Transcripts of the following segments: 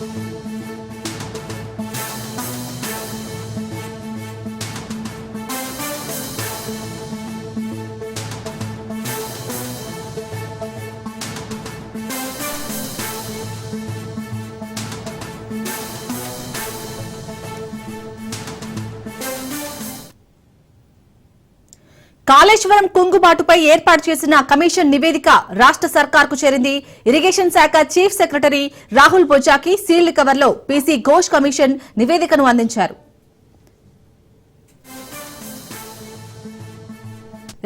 Thank you. Kaleshwaram కుంగుబాటుపై ఏర్పాటు చేసిన commission నివేదిక రాష్ట్ర సర్కార్కు చేరింది. ఇరిగేషన్ శాఖ చీఫ్ సెక్రటరీ రాహుల్ బొజాకి సీల్డ్ కవర్లో పీసీ ఘోష్ కమిషన్ నివేదికను అందించారు.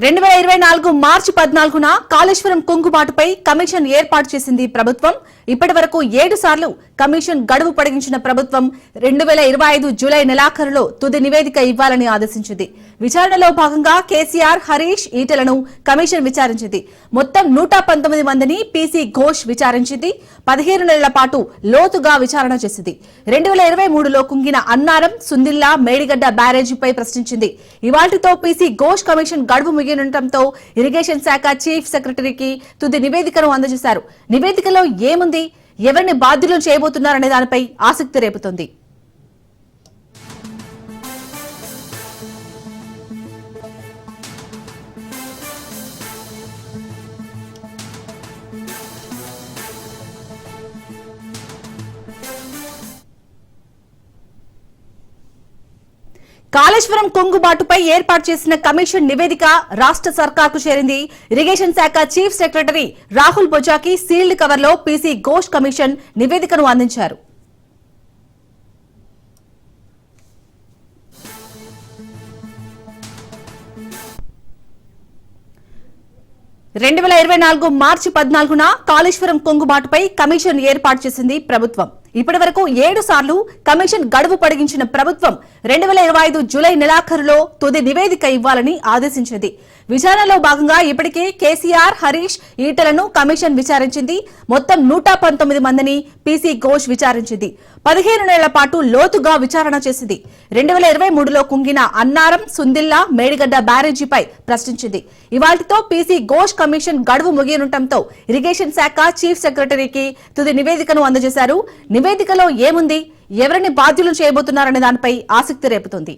రెండు వేల ఇరవై నాలుగు మార్చి పద్నాలుగున కాళేశ్వరం కుంగుబాటుపై కమిషన్ ఏర్పాటు చేసింది ప్రభుత్వం. ఇప్పటి వరకు ఏడు సార్లు కమిషన్ గడువు పొడిగించిన ప్రభుత్వం రెండు వేల ఇరవై ఐదు జూలై నెలాఖరులో తుది నివేదిక ఇవ్వాలని ఆదేశించింది. విచారణలో భాగంగా కేసీఆర్ హరీష్ ఈటలను కమిషన్ విచారించింది. మొత్తం నూట పంతొమ్మిది మందిని పీసీ ఘోష్ విచారించింది. పదిహేను నెలల పాటు లోతుగా విచారణ చేసింది. రెండు వేల ఇరవై మూడులో కుంగిన అన్నారం సుందిల్లా మేడిగడ్డ బ్యారేజీపై ప్రశ్నించింది. ఇవాటితో పీసీ ఘోష్ కమిషన్ గడువు ఉండటంతో ఇరిగేషన్ శాఖ చీఫ్ సెక్రటరీకి తుది నివేదికను అందజేశారు. నివేదికలో ఏముంది? ఎవరిని బాధ్యులు చేయబోతున్నారనే దానిపై ఆసక్తి రేపుతోంది. కాళేశ్వరం కొంగుబాటుపై ఏర్పాటు చేసిన కమిషన్ నివేదిక రాష్ట్ర సర్కార్కు చేరింది. ఇరిగేషన్ శాఖ చీఫ్ సెక్రటరీ రాహుల్ బొజాకి సీల్డ్ కవర్లో పీసీ ఘోష్ కమిషన్ నివేదికను అందించారు. రెండు వేల ఇరవై నాలుగు మార్చి పద్నాలుగున కాళేశ్వరం కొంగుబాటుపై కమిషన్ ఏర్పాటు చేసింది ప్రభుత్వం. ఇప్పటి వరకు ఏడు సార్లు కమిషన్ గడువు పొడిగించిన ప్రభుత్వం రెండు వేల ఇరవై ఐదు జూలై నెలాఖరులో తుది నివేదిక ఇవ్వాలని ఆదేశించింది విచారణలో భాగంగా ఇప్పటికే కేసీఆర్ హరీష్ ఈటలను కమిషన్ విచారించింది. మొత్తం నూట పంతొమ్మిది మందిని పీసీ ఘోష్ విచారించింది. పదిహేను నెలల పాటు లోతుగా విచారణ చేసింది. రెండు వేల ఇరవై మూడులో కుంగిన అన్నారం సుందిల్లా మేడిగడ్డ బ్యారేజీపై ప్రశ్నించింది. ఇవాటితో పీసీ ఘోష్ కమిషన్ గడువు ముగియనుండటంతో ఇరిగేషన్ శాఖ చీఫ్ సెక్రటరీకి తుది నివేదికను అందజేశారు. నివేదికలో ఏముంది? ఎవరిని బాధ్యులు చేయబోతున్నారనే దానిపై ఆసక్తి రేపుతోంది.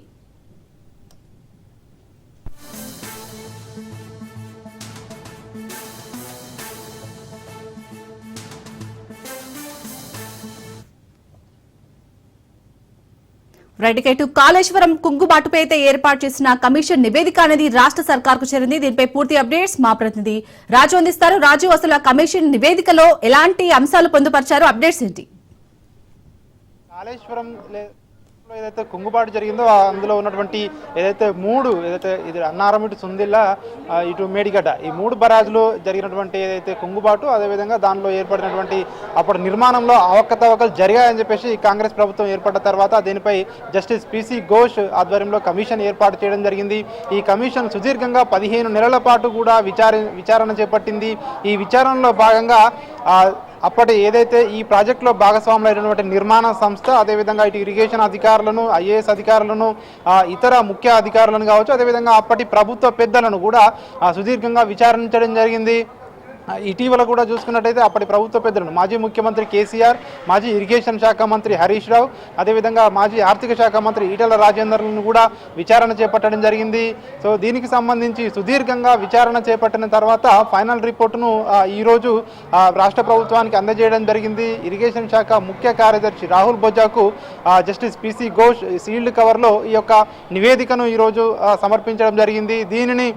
రైట్ కాళేశ్వరం కుంగుబాటుపై అయితే ఏర్పాటు చేసిన కమిషన్ నివేదిక అనేది రాష్ట్ర సర్కార్కు చేరింది. దీనిపై పూర్తి అప్డేట్స్ మా ప్రతినిధి రాజు అందిస్తారు. రాజు అసలు కమిషన్ నివేదికలో ఎలాంటి అంశాలు పొందుపరిచారు? అప్డేట్స్ ఏంటి? కాళేశ్వరం ఏదైతే కుంగుబాటు జరిగిందో అందులో ఉన్నటువంటి ఏదైతే మూడు ఏదైతే ఇది అన్నారం ఇటు సుందిల్ల ఇటు మేడిగడ్డ ఈ మూడు బరాజులు జరిగినటువంటి ఏదైతే కుంగుబాటు అదేవిధంగా దానిలో ఏర్పడినటువంటి అప్పటి నిర్మాణంలో అవకతవకలు జరిగాయని చెప్పేసి కాంగ్రెస్ ప్రభుత్వం ఏర్పడ్డ తర్వాత దీనిపై జస్టిస్ పిసి ఘోష్ ఆధ్వర్యంలో కమిషన్ ఏర్పాటు చేయడం జరిగింది. ఈ కమిషన్ సుదీర్ఘంగా పదిహేను నెలల పాటు కూడా విచారి విచారణ చేపట్టింది. ఈ విచారణలో భాగంగా అప్పటి ఏదైతే ఈ ప్రాజెక్టులో భాగస్వాములైనటువంటి నిర్మాణ సంస్థ అదేవిధంగా ఇటు ఇరిగేషన్ అధికారులను ఐఏఎస్ అధికారులను ఇతర ముఖ్య అధికారులను కావచ్చు అదేవిధంగా అప్పటి ప్రభుత్వ పెద్దలను కూడా సుదీర్ఘంగా విచారించడం జరిగింది. ఇటీవల కూడా చూసుకున్నట్టయితే అప్పటి ప్రభుత్వ పెద్దలను మాజీ ముఖ్యమంత్రి కేసీఆర్ మాజీ ఇరిగేషన్ శాఖ మంత్రి హరీష్ రావు అదేవిధంగా మాజీ ఆర్థిక శాఖ మంత్రి ఈటల రాజేందర్లను కూడా విచారణ చేపట్టడం జరిగింది. సో దీనికి సంబంధించి సుదీర్ఘంగా విచారణ చేపట్టిన తర్వాత ఫైనల్ రిపోర్టును ఈరోజు రాష్ట్ర ప్రభుత్వానికి అందజేయడం జరిగింది. ఇరిగేషన్ శాఖ ముఖ్య కార్యదర్శి రాహుల్ బొజ్జాకు జస్టిస్ పిసి ఘోష్ సీల్డ్ కవర్లో ఈ యొక్క నివేదికను ఈరోజు సమర్పించడం జరిగింది. దీనిని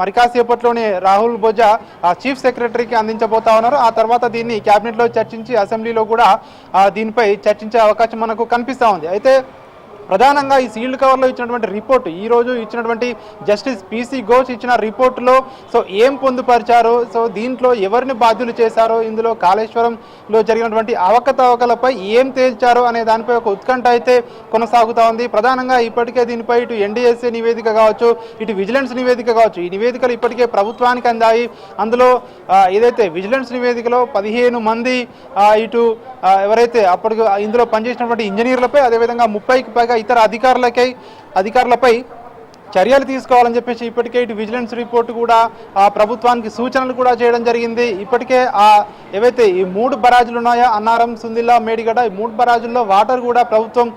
మరి కాసేపట్లోనే రాహుల్ బొజ్జా చీఫ్ సెక్రటరీ సెక్రటరీకి అందించబోతా ఉన్నారు. ఆ తర్వాత దీన్ని క్యాబినెట్లో చర్చించి అసెంబ్లీలో కూడా దీనిపై చర్చించే అవకాశం మనకు కనిపిస్తూ ఉంది. అయితే ప్రధానంగా ఈ సీల్డ్ కవర్లో ఇచ్చినటువంటి రిపోర్ట్ ఈ రోజు ఇచ్చినటువంటి జస్టిస్ పీసీ ఘోష్ ఇచ్చిన రిపోర్టులో సో ఏం పొందుపరిచారో? సో దీంట్లో ఎవరిని బాధ్యులు చేశారో? ఇందులో కాళేశ్వరంలో జరిగినటువంటి అవకతవకలపై ఏం తేల్చారో అనే దానిపై ఒక ఉత్కంఠ అయితే కొనసాగుతూ ఉంది. ప్రధానంగా ఇప్పటికే దీనిపై ఇటు ఎన్డీఎస్ఏ నివేదిక కావచ్చు ఇటు విజిలెన్స్ నివేదిక కావచ్చు ఈ నివేదికలు ఇప్పటికే ప్రభుత్వానికి అందాయి. అందులో ఏదైతే విజిలెన్స్ నివేదికలో పదిహేను మంది ఇటు ఎవరైతే అప్పటికి ఇందులో పనిచేసినటువంటి ఇంజనీర్లపై అదేవిధంగా ముప్పైకి పైగా ఇతర అధికారులకై అధికారులపై చర్యలు తీసుకోవాలని చెప్పేసి ఇప్పటికే ఇటు విజిలెన్స్ రిపోర్ట్ కూడా ఆ ప్రభుత్వానికి సూచనలు కూడా చేయడం జరిగింది. ఇప్పటికే ఆ ఏవైతే ఈ మూడు బరాజులు ఉన్నాయో అన్నారం సుందిల్లా మేడిగడ్డ ఈ మూడు బరాజుల్లో వాటర్ కూడా ప్రభుత్వం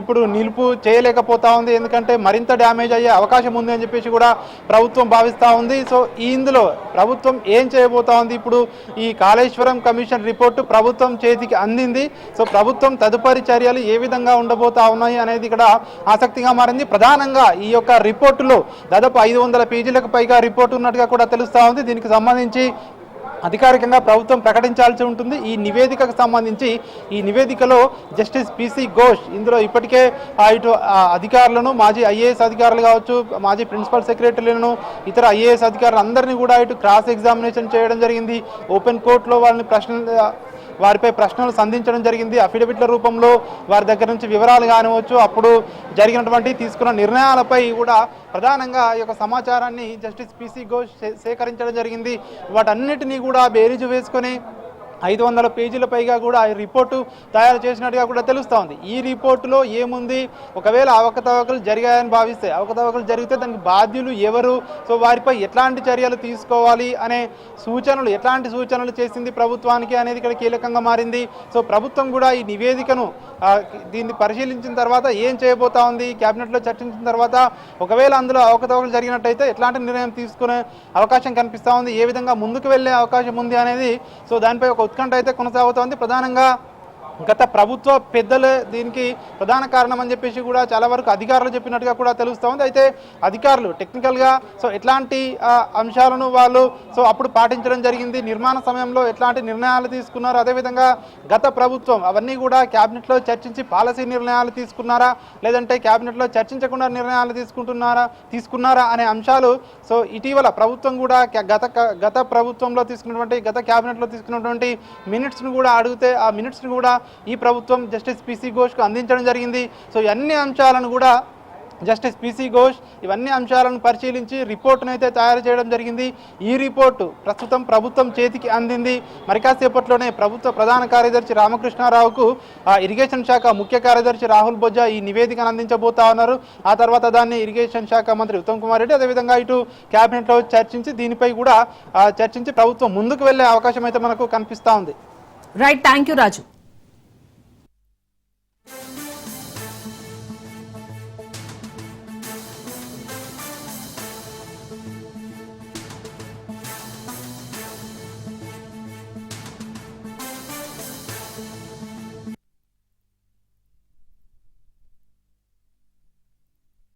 ఇప్పుడు నిలుపు చేయలేకపోతా ఉంది. ఎందుకంటే మరింత డ్యామేజ్ అయ్యే అవకాశం ఉంది అని చెప్పేసి కూడా ప్రభుత్వం భావిస్తూ ఉంది. సో ఇందులో ప్రభుత్వం ఏం చేయబోతా ఉంది? ఇప్పుడు ఈ కాళేశ్వరం కమిషన్ రిపోర్టు ప్రభుత్వం చేతికి అందింది. సో ప్రభుత్వం తదుపరి చర్యలు ఏ విధంగా ఉండబోతా ఉన్నాయి అనేది ఇక్కడ ఆసక్తిగా మారింది. ప్రధానంగా ఈ యొక్క రిపోర్టులో దాదాపు ఐదు వందల పేజీలకు పైగా రిపోర్టు ఉన్నట్టుగా కూడా తెలుస్తూ ఉంది. దీనికి సంబంధించి అధికారికంగా ప్రభుత్వం ప్రకటించాల్సి ఉంటుంది. ఈ నివేదికకు సంబంధించి ఈ నివేదికలో జస్టిస్ పిసి ఘోష్ ఇందులో ఇప్పటికే ఇటు అధికారులను మాజీ ఐఏఎస్ అధికారులు కావచ్చు మాజీ ప్రిన్సిపల్ సెక్రటరీలను ఇతర ఐఏఎస్ అధికారులు అందరినీ కూడా ఇటు క్రాస్ ఎగ్జామినేషన్ చేయడం జరిగింది. ఓపెన్ కోర్టులో వాళ్ళని ప్రశ్న వారిపై ప్రశ్నలు సంధించడం జరిగింది. అఫిడవిట్ల రూపంలో వారి దగ్గర నుంచి వివరాలు కానివచ్చు అప్పుడు జరిగినటువంటి తీసుకున్న నిర్ణయాలపై కూడా ప్రధానంగా ఈ యొక్క సమాచారాన్ని జస్టిస్ పిసి ఘోష్ సేకరించడం జరిగింది. వాటన్నిటినీ కూడా బేరీజు వేసుకొని ఐదు వందల పేజీల పైగా కూడా ఈ రిపోర్టు తయారు చేసినట్టుగా కూడా తెలుస్తూ ఉంది. ఈ రిపోర్టులో ఏముంది? ఒకవేళ అవకతవకలు జరిగాయని భావిస్తే అవకతవకలు జరిగితే దానికి బాధ్యులు ఎవరు? సో వారిపై ఎట్లాంటి చర్యలు తీసుకోవాలి అనే సూచనలు ఎట్లాంటి సూచనలు చేసింది ప్రభుత్వానికి అనేది ఇక్కడ కీలకంగా మారింది. సో ప్రభుత్వం కూడా ఈ నివేదికను దీన్ని పరిశీలించిన తర్వాత ఏం చేయబోతా ఉంది? క్యాబినెట్లో చర్చించిన తర్వాత ఒకవేళ అందులో అవకతవకలు జరిగినట్టయితే ఎట్లాంటి నిర్ణయం తీసుకునే అవకాశం కనిపిస్తూ ఉంది? ఏ విధంగా ముందుకు వెళ్ళే అవకాశం ఉంది అనేది సో దానిపై ఒక ఉత్కంఠ అయితే కొనసాగుతోంది. ప్రధానంగా గత ప్రభుత్వ పెద్దలే దీనికి ప్రధాన కారణం అని చెప్పేసి కూడా చాలా వరకు అధికారులు చెప్పినట్టుగా కూడా తెలుస్తోంది. అయితే అధికారులు టెక్నికల్గా సో ఎట్లాంటి అంశాలను వాళ్ళు సో అప్పుడు పాటించడం జరిగింది. నిర్మాణ సమయంలో ఎట్లాంటి నిర్ణయాలు తీసుకున్నారు? అదేవిధంగా గత ప్రభుత్వం అవన్నీ కూడా క్యాబినెట్లో చర్చించి పాలసీ నిర్ణయాలు తీసుకున్నారా? లేదంటే క్యాబినెట్లో చర్చించకుండా నిర్ణయాలు తీసుకుంటున్నారా తీసుకున్నారా అనే అంశాలు సో ఇటీవల ప్రభుత్వం కూడా గత గత ప్రభుత్వంలో తీసుకున్నటువంటి గత క్యాబినెట్లో తీసుకున్నటువంటి మినిట్స్ను కూడా అడిగితే ఆ మినిట్స్ను కూడా ఈ ప్రభుత్వం జస్టిస్ పిసి ఘోష్కు అందించడం జరిగింది. సో ఈ అన్ని అంశాలను కూడా జస్టిస్ పిసి ఘోష్ ఇవన్నీ అంశాలను పరిశీలించి రిపోర్టును అయితే తయారు చేయడం జరిగింది. ఈ రిపోర్టు ప్రస్తుతం ప్రభుత్వం చేతికి అందింది. మరి కాసేపట్లోనే ప్రభుత్వ ప్రధాన కార్యదర్శి రామకృష్ణారావుకు ఇరిగేషన్ శాఖ ముఖ్య కార్యదర్శి రాహుల్ బొజ్జా ఈ నివేదికను అందించబోతా ఉన్నారు. ఆ తర్వాత దాన్ని ఇరిగేషన్ శాఖ మంత్రి ఉత్తమ్ కుమార్ రెడ్డి అదేవిధంగా ఇటు క్యాబినెట్లో చర్చించి దీనిపై కూడా చర్చించి ప్రభుత్వం ముందుకు వెళ్ళే అవకాశం అయితే మనకు కనిపిస్తూ ఉంది. Right thank you Raju